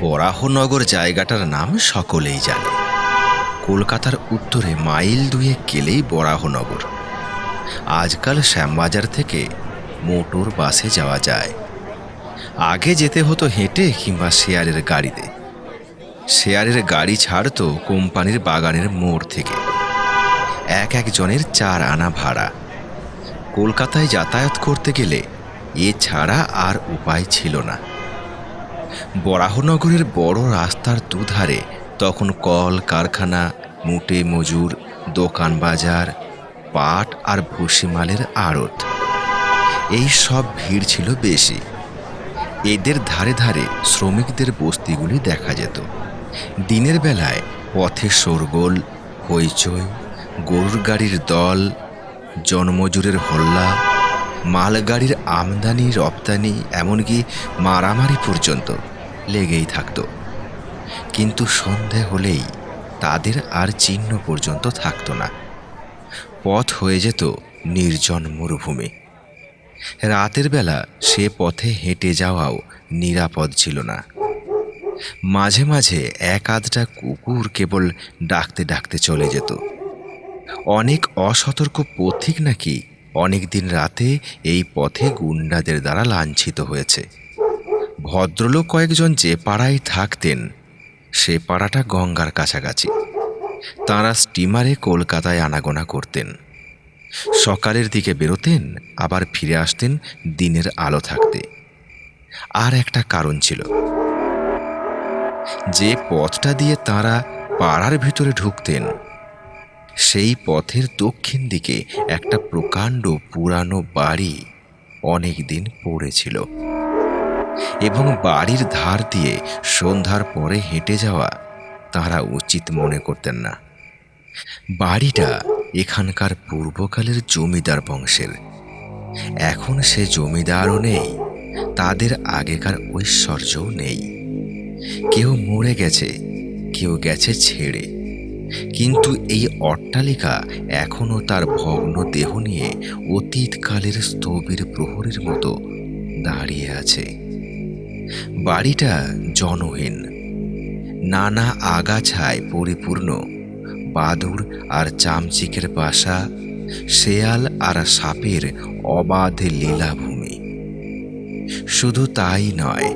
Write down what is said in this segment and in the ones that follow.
বরাহনগর জায়গাটার নাম সকলেই জানে। কলকাতার উত্তরে মাইল দুয়ে গেলেই বরাহনগর। আজকাল শ্যামবাজার থেকে মোটর বাসে যাওয়া যায়। আগে যেতে হতো হেঁটে কিংবা শেয়ারের গাড়িতে। শেয়ারের গাড়ি ছাড়তো কোম্পানির বাগানের মোড় থেকে। এক একজনের চার আনা ভাড়া। কলকাতায় যাতায়াত করতে গেলে এ ছাড়া আর উপায় ছিল না। বরাহনগরের বড় রাস্তার দুধারে তখন কল, কারখানা, মুটে মজুর, দোকান বাজার, পাট আর ভুসিমালের আড়ত। এই সব ভিড় ছিল বেশি। এদের ধারে ধারে শ্রমিকদের বস্তিগুলি দেখা যেত। দিনের বেলায় পথে শোরগোল, হইচই, গরুর গাড়ির দল, জনমজুরের হল্লা মালগাড়ির আমদানি, রপ্তানি, এমনকি মারামারি পর্যন্ত লেগেই থাকতো। কিন্তু সন্ধে হলেই তাদের আর চিহ্ন পর্যন্ত থাকতো না। পথ হয়ে যেত নির্জন মরুভূমি। রাতের বেলা সে পথে হেঁটে যাওয়াও নিরাপদ ছিল না। মাঝে মাঝে এক আধটা কুকুর কেবল ডাকতে ডাকতে চলে যেত। অনেক অসতর্ক পথিক নাকি অনেক দিন রাতে এই পথে গুন্ডাদের দ্বারা লাঞ্ছিত হয়েছে। ভদ্রলোক কয়েকজন যে পাড়ায় থাকতেন, সে পাড়াটা গঙ্গার কাছাকাছি। তাঁরা স্টিমারে কলকাতায় আনাগোনা করতেন। সকালের দিকে বেরোতেন, আবার ফিরে আসতেন দিনের আলো থাকতে। আর একটা কারণ ছিল। যে পথটা দিয়ে তাঁরা পাড়ার ভিতরে ঢুকতেন সেই পথের দক্ষিণ দিকে একটা প্রকাণ্ড পুরানো বাড়ি অনেক দিন পড়েছিল। এবং বাড়ির ধার দিয়ে সন্ধ্যার পরে হেঁটে যাওয়া তারা উচিত মনে করতেন না। বাড়িটা এখানকার পূর্বকালের জমিদার বংশের। এখন সে জমিদারও নেই, তাদের আগেকার ঐশ্বর্যও নেই। কেউ মরে গেছে, কেউ গেছে ছেড়ে। কিন্তু এই অট্টালিকা এখনও তার ভগ্ন দেহ নিয়ে অতীতকালের স্থবির প্রহরের মতো দাঁড়িয়ে আছে। বাড়িটা জনহীন। নানা আগাছায় পরিপূর্ণ। বাদুর আর চামচিকের বাসা, শেয়াল আর সাপের অবাধে লীলাভূমি। শুধু তাই নয়,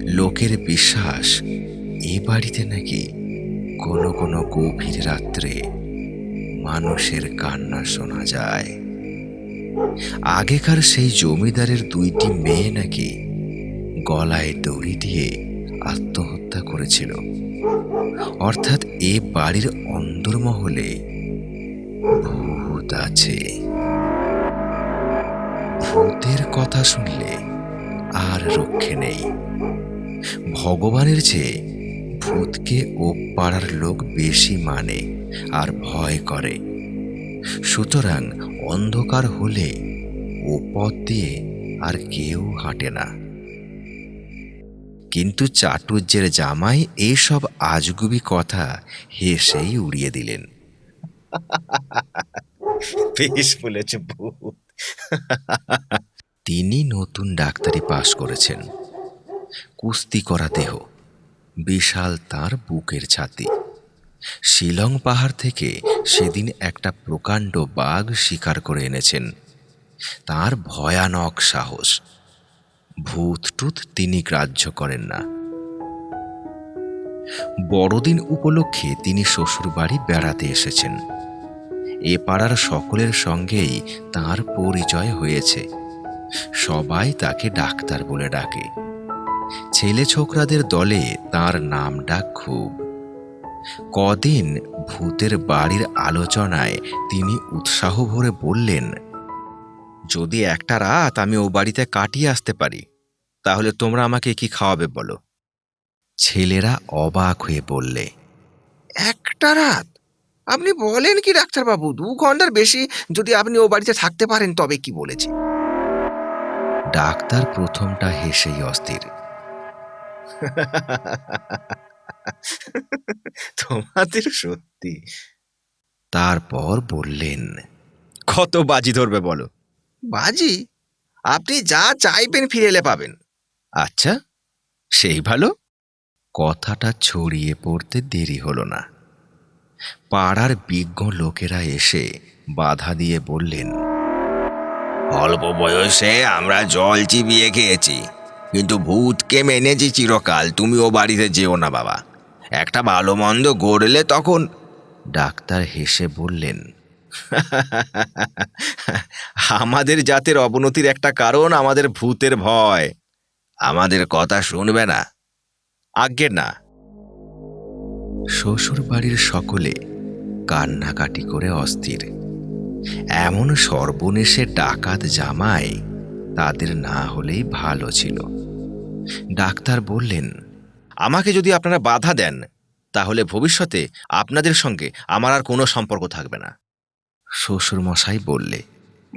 লোকের বিশ্বাস, এ বাড়িতে নাকি কোনো কোনো গভীর রাত্রে মানুষের কান্না শোনা যায়। আগেকার সেই জমিদারের দুইটি মেয়ে নাকি গলায় দড়ি দিয়ে আত্মহত্যা করেছিল। অর্থাৎ এ বাড়ির অন্দরমহলে ভূত আছে। ভূতের কথা শুনলে আর রক্ষে নেই। ভগবানের চেয়ে ভূতকে ও পাড়ার লোক বেশি মানে আর ভয় করে। সুতরাং অন্ধকার হলে ও পথ দিয়ে আর কেউ হাঁটে না। কিন্তু চাটুর্যের জামাই এইসব আজগুবি কথা হেসেই উড়িয়ে দিলেন। বেশ বলেছে ভূত। তিনি নতুন ডাক্তারি পাশ করেছেন। কুস্তি করা দেহ। বিশাল তার বুকের ছাতি। শিলং পাহাড় থেকে সেদিন একটা প্রকাণ্ড বাঘ শিকার করে এনেছেন। তার ভয়ানক সাহস। ভূত টুত তিনি গ্রাহ্য করেন না। বড়দিন উপলক্ষে তিনি শ্বশুরবাড়ি বেড়াতে এসেছেন। এ পাড়ার সকলের সঙ্গেই তার পরিচয় হয়েছে। সবাই তাকে ডাক্তার বলে ডাকে। ছেলে ছোকরাদের দলে তার নাম ডাক খুব কদিন ভূতের বাড়ির আলোচনায় তিনি উৎসাহ ভরে বললেন, যদি একটা রাত আমি ও বাড়িতে কাটিয়ে আসতে পারি, তাহলে তোমরা আমাকে কি খাওয়াবে বলো? ছেলেরা অবাক হয়ে বললে, একটা রাত? আপনি বলেন কি, ডাক্তারবাবু? দু ঘণ্টার বেশি যদি আপনি ও বাড়িতে থাকতে পারেন, তবে কি বলেছি? ডাক্তার প্রথমটা হেসেই অস্থির। তোমাদের সত্যি। তারপর বললেন, কত বাজি ধরবে বলো? বাজি? আপনি যা চাইবেন ফিরে এলে পাবেন। আচ্ছা সেই ভালো? কথাটা ছড়িয়ে পড়তে দেরি হলো না। পাড়ার বিজ্ঞ লোকেরা এসে বাধা দিয়ে বললেন, অল্প বয়সে আমরা জল চিবিয়ে খেয়েছি। কিন্তু ভূতকে মেনেছি চিরকাল তুমি ও বাড়িতে যেও না বাবা। একটা ভালো মন্দ গড়লে তখন ডাক্তার হেসে বললেন, আমাদের জাতের অবনতির একটা কারণ আমাদের ভূতের ভয়। আমাদের কথা শুনবে না। আজ্ঞে না। শ্বশুর বাড়ির সকলে কান্নাকাটি করে অস্থির। এমন সর্বনেশে ডাকাত জামাই তাদের না হলেই ভালো ছিল। ডাক্তার বললেন আমাকে যদি আপনারা বাধা দেন তাহলে ভবিষ্যতে আপনাদের সঙ্গে আমার আর কোনো সম্পর্ক থাকবে না। শ্বশুর মশাই বললে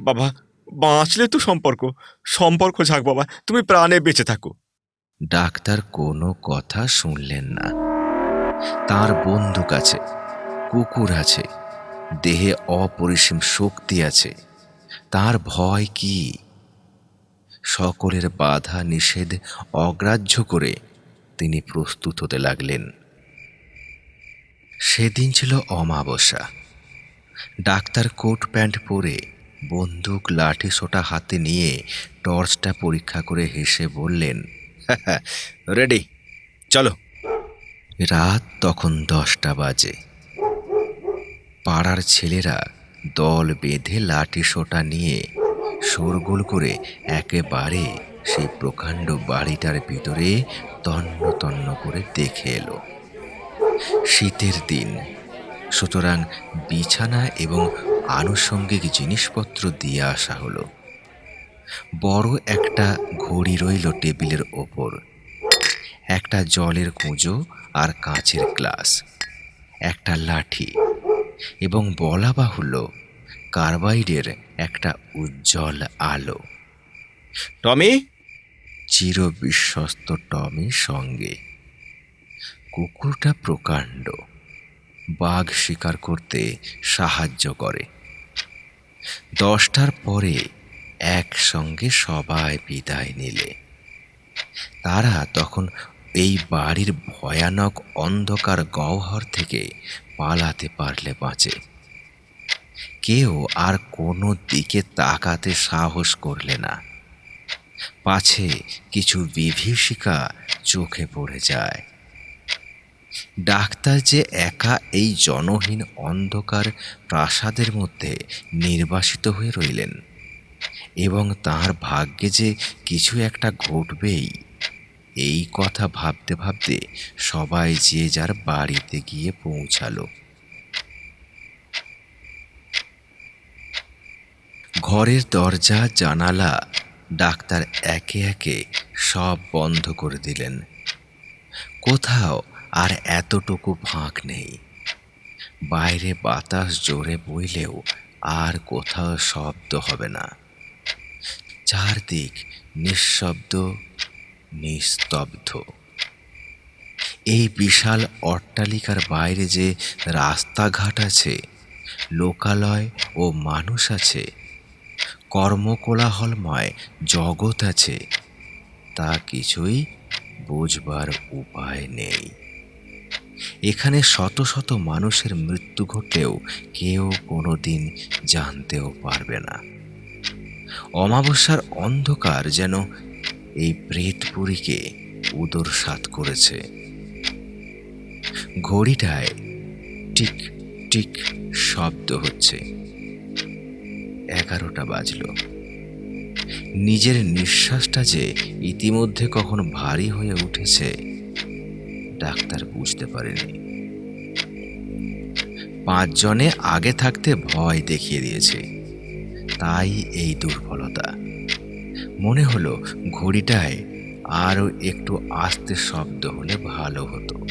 বাবা বাঁচলে তো সম্পর্ক সম্পর্ক যাক বাবা তুমি প্রাণে বেঁচে থাকো। ডাক্তার কোনো কথা শুনলেন না। তার বন্দুক আছে কুকুর আছে দেহে অপরিসীম শক্তি আছে তার ভয় কি? সকলের বাধা নিষেধ অগ্রাহ্য করে তিনি প্রস্তুত হতে লাগলেন। সেদিন ছিল অমাবস্যা। ডাক্তার কোট প্যান্ট পরে বন্দুক লাঠি সোটা হাতে নিয়ে টর্চটা পরীক্ষা করে হেসে বললেন রেডি, চলো। রাত তখন দশটা বাজে। পাড়ার ছেলেরা দল বেঁধে লাঠি সোটা নিয়ে শোরগোল করে একেবারে সেই প্রকাণ্ড বাড়িটার ভিতরে তন্ন তন্ন করে দেখে এলো। শীতের দিন। সুতরাং বিছানা এবং আনুষঙ্গিক জিনিসপত্র দিয়ে আসা হলো। বড় একটা ঘড়ি রইল টেবিলের ওপর। একটা জলের কুঁজো আর কাঁচের গ্লাস। একটা লাঠি এবং বলা বাহুল্য কার্বাইডের একটা উজ্জ্বল আলো। টমি? চির বিশ্বস্ত টমির সঙ্গে। কুকুরটা প্রকাণ্ড। বাঘ শিকার করতে সাহায্য করে। দশটার পরে একসঙ্গে সবাই বিদায় নিলে। তারা তখন এই বাড়ির ভয়ানক অন্ধকার গহ্বর থেকে পালাতে পারলে বাঁচে। কেউ আর কোনো দিকে তাকাতে সাহস করলে না। পাছে কিছু বিভীষিকা চোখে পড়ে যায়। ডাক্তার যে একা এই জনহীন অন্ধকার প্রাসাদের মধ্যে নির্বাসিত হয়ে রইলেন এবং তার ভাগ্যে যে কিছু একটা ঘটবেই, এই কথা ভাবতে ভাবতে সবাই যে যার বাড়িতে গিয়ে পৌঁছালো। ঘরের দরজা, জানালা ডাক্তার একে একে সব বন্ধ করে দিলেন। কোথাও আর এতটুকু ফাঁক নেই। বাইরে বাতাস জোরে বইলেও আর কোথাও শব্দ হবে না। চারদিক নিঃশব্দ, নিস্তব্ধ। এই বিশাল অট্টালিকার বাইরে যে রাস্তাঘাট আছে, লোকালয় ও মানুষ আছে কর্মকোলাহলময় জগৎ আছে। তা কিছুই বুঝবার উপায় নেই। এখানে শত শত মানুষের মৃত্যু ঘটলেও কেউ কোনো দিন জানতেও পারবে না। অমাবস্যার অন্ধকার যেন এই প্রেতপুরীকে উদর সাত করেছে। ঘড়িটায় টিক টিক শব্দ হচ্ছে। এগারোটা বাজল। নিজের নিঃশ্বাসটা যে ইতিমধ্যে কখন ভারী হয়ে উঠেছে, ডাক্তার বুঝতে পারেনি। পাঁচজনে আগে থাকতে ভয় দেখিয়ে দিয়েছে। তাই এই দুর্বলতা। মনে হলো ঘড়িটায় আরও একটু আস্তে শব্দ হলে ভালো হতো।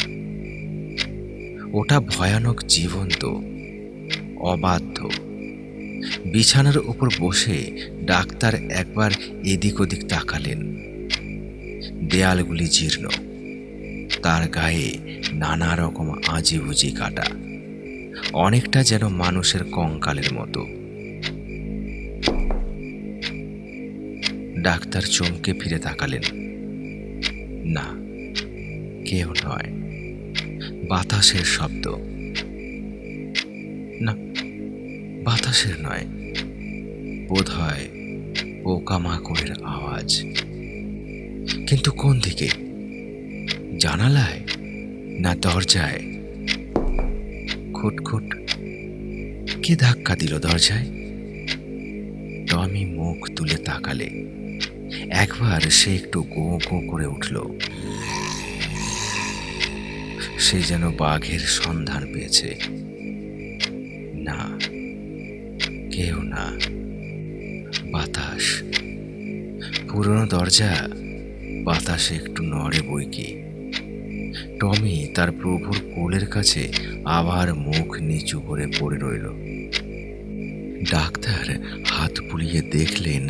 ওটা ভয়ানক জীবন্ত, অবাধ্য। বিছানার উপর বসে ডাক্তার একবার এদিক ওদিক তাকালেন। দেয়ালগুলি জীর্ণ। তার গায়ে নানা রকম আজিবুজি কাটা। অনেকটা যেন মানুষের কঙ্কালের মতো। ডাক্তার চমকে ফিরে তাকালেন। না, কেউ নয়। বাতাসের শব্দ। না বাতাসের নয় বোধ হয় পোকামাকড়ের আওয়াজ। কিন্তু কোন দিকে? জানালায় না দরজায়? খুটখুট কে ধাক্কা দিল দরজায়? টমি মুখ তুলে তাকালে। একবার সে একটু গো গো করে উঠল। সে যেন বাঘের সন্ধান পেয়েছে। কেউ না। বাতাস। পুরনো দরজা, বাতাসে একটু নড়ে বই কি। টমি তার প্রভুর কোলের কাছে আবার মুখ নিচু করে পড়ে রইল। ডাক্তার হাত বুলিয়ে দেখলেন,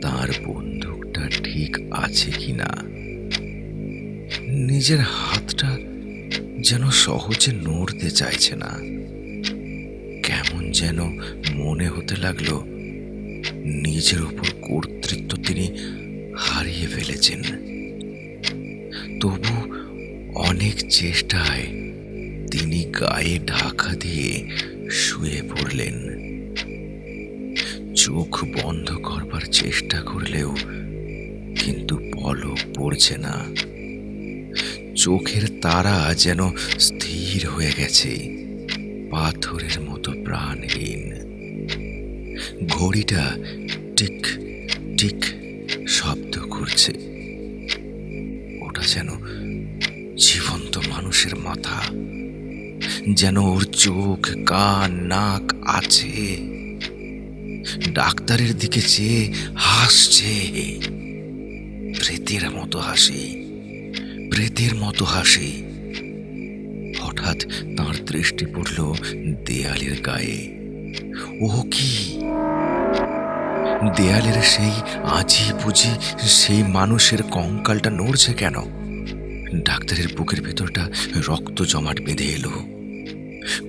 তার বন্দুকটা ঠিক আছে কি না নিজের হাতটা যেন সহজে নড়তে চাইছে না। যেন মনে হতে লাগল, নিজের উপর কর্তৃত্ব তিনি হারিয়ে ফেলেছেন। তবু অনেক চেষ্টায় তিনি গায়ে ঢাকা দিয়ে শুয়ে পড়লেন। চোখ বন্ধ করবার চেষ্টা করলেও কিন্তু পলক পড়ছে না। চোখের তারা যেন স্থির হয়ে গেছে। পাথরের মতো প্রাণহীন। ঘড়িটা টিক টিক শব্দ করছে। ওটা যেন জীবন্ত মানুষের মাথা। যেন ওর চোখ, কান, নাক আছে। ডাক্তারের দিকে চেয়ে হাসছে। প্রেতের মতো হাসি, প্রেতের মতো হাসি। হঠাৎ তার দৃষ্টি পড়ল দেয়ালের গায়ে। ও কি? দেয়ালের সেই আজি বুঝি সেই মানুষের কঙ্কালটা নড়ছে কেন? ডাক্তারের বুকের ভেতরটা রক্ত জমাট বেঁধে এলো।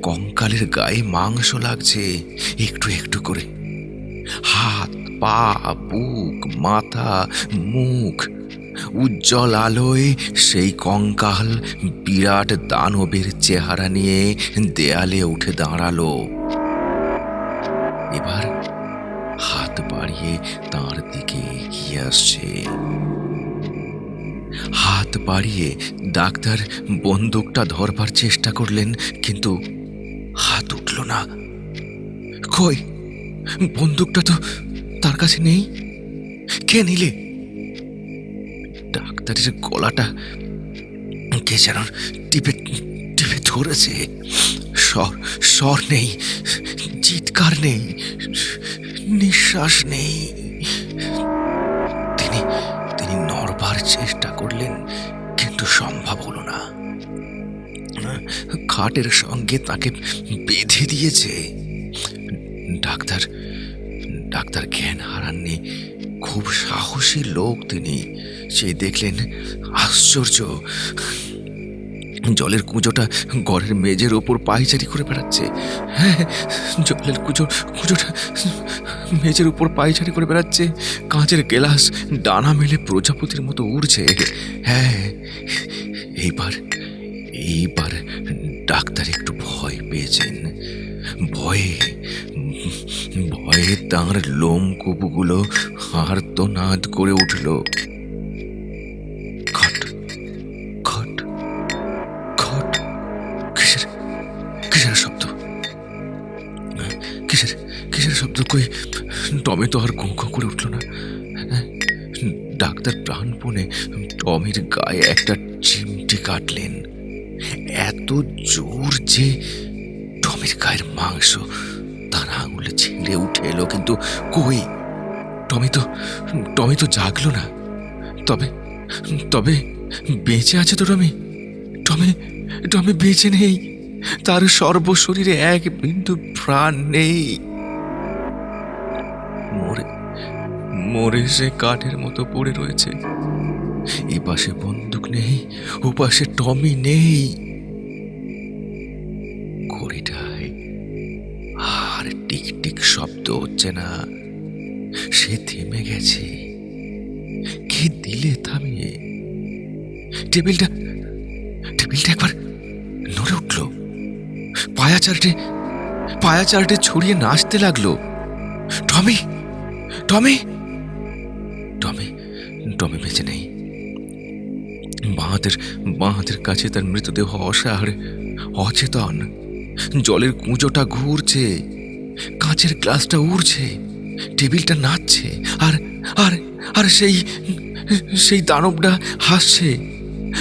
কঙ্কালের গায়ে মাংস লাগছে, একটু একটু করে। হাত, পা, বুক, মাথা, মুখ উজ্জ্বল আলোয় সেই কঙ্কাল বিরাট দানবের চেহারা নিয়ে দেয়ালে উঠে দাঁড়াল। এবার হাত বাড়িয়ে তার দিকে এগিয়ে আসছে। হাত বাড়িয়ে ডাক্তার বন্দুকটা ধরবার চেষ্টা করলেন, কিন্তু হাত উঠল না। কই? বন্দুকটা তো তার কাছে নেই। কে নিলে? ডাক্তারের গলাটা কে যেন টিপে টিপে ধরেছে। স্বর স্বর নেই, চিৎকার নেই, নিঃশ্বাস নেই। তিনি তিনি নড়বার চেষ্টা করলেন, কিন্তু সম্ভব হলো না। খাটের সঙ্গে তাকে বেঁধে দিয়েছে। ডাক্তার ডাক্তার জ্ঞান হারাননি। খুব সাহসী লোক তিনি। সে দেখলেন আশ্চর্য। জলের কুঁজোটা ঘরের মেজের ওপর পায়চারি করে বেড়াচ্ছে। হ্যাঁ জলের কুঁজো, কুঁজোটা মেজের উপর পায়চারি করে বেড়াচ্ছে। কাঁচের গেলাস, ডানা মেলে প্রজাপতির মতো উড়ছে। হ্যাঁ এইবার এইবার ডাক্তার একটু ভয় পেয়েছেন। ভয়ে ভয়ে তাঁর লোম কুপুগুলো আর্তনাদ করে উঠল। টমের গায়ে একটা চিমটি কাটলেন। এত জোর যে টমের গায়ের মাংস তার আঙুলে ছিঁড়ে উঠে এলো, কিন্তু কই? টমি তো টমি তো জাগলো না। তবে তবে বেঁচে আছে তো টমি? টমি টমি বেঁচে নেই। তার সর্বশরীরে এক বিন্দু প্রাণ নেই। মরে মরে সে কাঠের মতো পড়ে রয়েছে। এ পাশে বন্দুক নেই, ও পাশে টমি নেই। ঘড়িটায় আর টিক টিক শব্দ হচ্ছে না। সে থেমে গেছে। কে দিলে থামিয়ে? টেবিলটা টেবিলটা একবার নড়ে উঠল। পায়া চারটে পায়া চারটে ছড়িয়ে নাচতে লাগল। টমি টমি টমি টমি বেঁচে নেই বাঁহাতের বাঁহাতের কাছে তার মৃতদেহ অসার অচেতন। জলের কুঁজোটা ঘুরছে, কাঁচের গ্লাসটা উড়ছে, টেবিলটা নাচছে, আর আর আর সেই সেই দানবটা হাসছে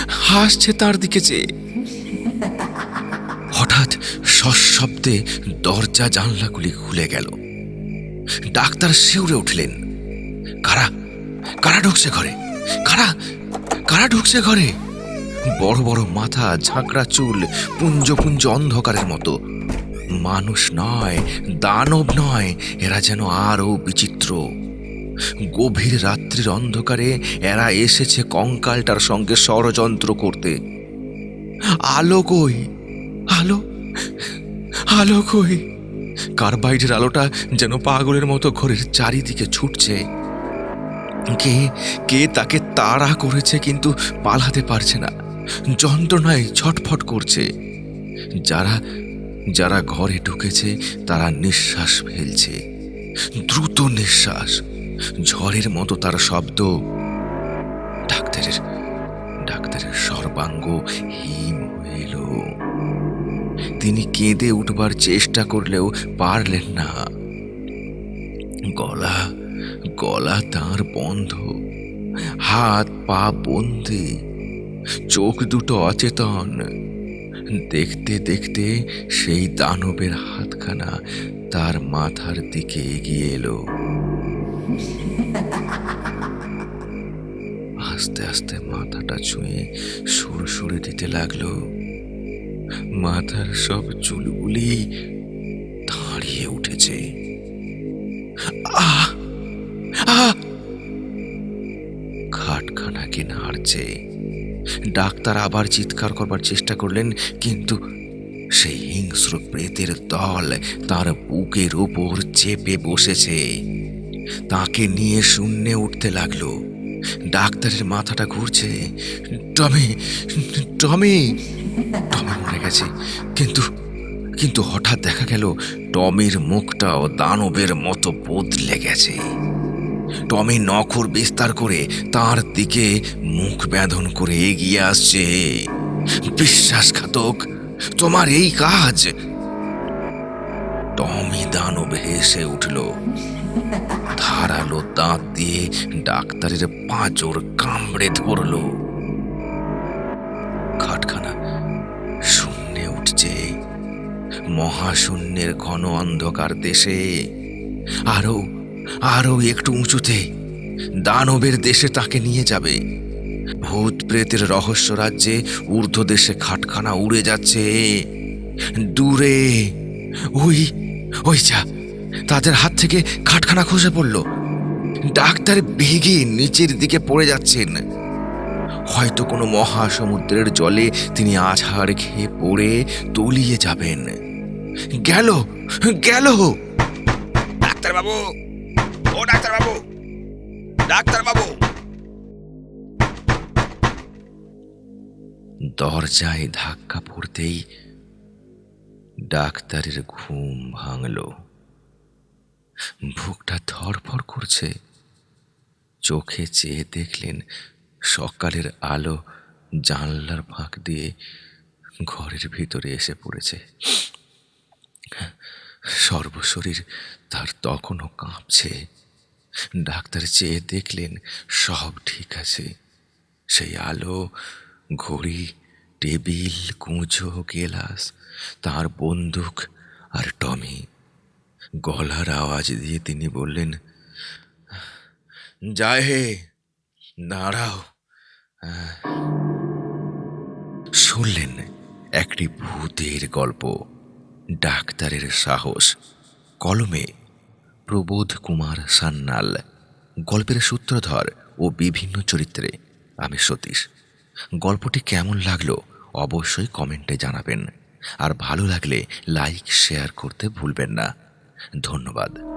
হাসছে তার দিকে চেয়ে হঠাৎ সশব্দে দরজা জানলাগুলি খুলে গেল। ডাক্তার শিউরে উঠলেন। কারা? কারা ঢুকছে ঘরে? কারা? কারা ঢুকছে ঘরে? বড় বড় মাথা, ঝাঁকড়া চুল পুঞ্জ পুঞ্জ অন্ধকারের মতো। মানুষ নয়, দানব নয়, এরা যেন আরও বিচিত্র। গভীর রাত্রির অন্ধকারে এরা এসেছে কঙ্কালটার সঙ্গে ষড়যন্ত্র করতে। আলো কই? আলো? আলো কই? কার্বাইডের আলোটা যেন পাগলের মতো ঘরের চারিদিকে ছুটছে। কে কে তাকে তাড়া করেছে কিন্তু পালাতে পারছে না। যন্ত্রণায় ছটফট করছে। যারা যারা ঘরে ঢুকেছে, তারা নিঃশ্বাস ফেলছে। দ্রুত নিঃশ্বাস। ঝড়ের মতো তার শব্দ। ডাক্তারের ডাক্তারের সর্বাঙ্গ হিম হইল। তিনি কেঁদে উঠবার চেষ্টা করলেও পারলেন না। গলা গলা তার বন্ধ। হাত, পা বন্দি চোখ দুটো অচেতন। দেখতে দেখতে সেই দানবের হাতখানা তার মাথার দিকে এগিয়ে এলো। আস্তে আস্তে মাথাটা ছুঁয়ে সুর সুরে দিতে লাগল। মাথার সব চুলগুলি দাঁড়িয়ে উঠেছে। ডাক্তার আবার চিৎকার করবার চেষ্টা করলেন, কিন্তু সেই হিংস্র প্রেতের দল তার বুকের উপর চেপে বসেছে। তাকে নিয়ে শূন্যে উঠতে লাগল। ডাক্তারের মাথাটা ঘুরছে। টমি টমি টমি মরে গেছে। কিন্তু কিন্তু হঠাৎ দেখা গেল টমির মুখটাও দানবের মতো বদলে গেছে। টমি নখর বিস্তার করে তার দিকে মুখ ব্যাধন করে এগিয়ে আসছে। বিশ্বাসঘাতক, তোমার এই কাজ? টমি দানব হেসে উঠল। ধারালো দাঁত দিয়ে ডাক্তারের পাঁচর কামড়ে ধরল। খাটখানা শূন্যে উঠছে। মহাশূন্যের ঘন অন্ধকার দেশে আরও আরও একটু উঁচুতে দানবের দেশে তাকে নিয়ে যাবে। ভূত প্রেতের রহস্য রাজ্যে ঊর্ধ্ব দেশে খাটখানা উড়ে যাচ্ছে। দূরে ওই ওই যা, তাদের হাত থেকে খাটখানা খসে পড়ল। ডাক্তার বেগে নিচের দিকে পড়ে যাচ্ছেন। হয়তো কোনো মহাসমুদ্রের জলে তিনি আছাড় খেয়ে পড়ে তলিয়ে যাবেন। গেল গেল! ডাক্তারবাবু ও ডাক্তারবাবু ডাক্তারবাবু। দরজায় ধাক্কা পড়তেই ডাক্তারের ঘুম ভাঙল। বুকটা ধরফর করছে। চোখে চেয়ে দেখলেন সকালের আলো জানলার ফাঁক দিয়ে ঘরের ভিতরে এসে পড়েছে। সর্বশরীর তার তখনও কাঁপছে। ডাক্তার চেয়ে দেখলেন সব ঠিক আছে সেই আলো, ঘড়ি, টেবিল, কুঁজো, গেলাস, তার বন্দুক আর টমি গলার আওয়াজ দিয়ে তিনি বললেন যায় হে, দাঁড়াও। শুনলেন একটি ভূতের গল্প, ডাক্তারের সাহস, কলমে প্রবোধ কুমার সান্যাল। গল্পের সূত্রধর ও বিভিন্ন চরিত্রে। আমি সতীশ। গল্পটি কেমন লাগল অবশ্যই কমেন্টে জানাবেন। আর ভালো লাগলে লাইক, শেয়ার করতে ভুলবেন না। ধন্যবাদ।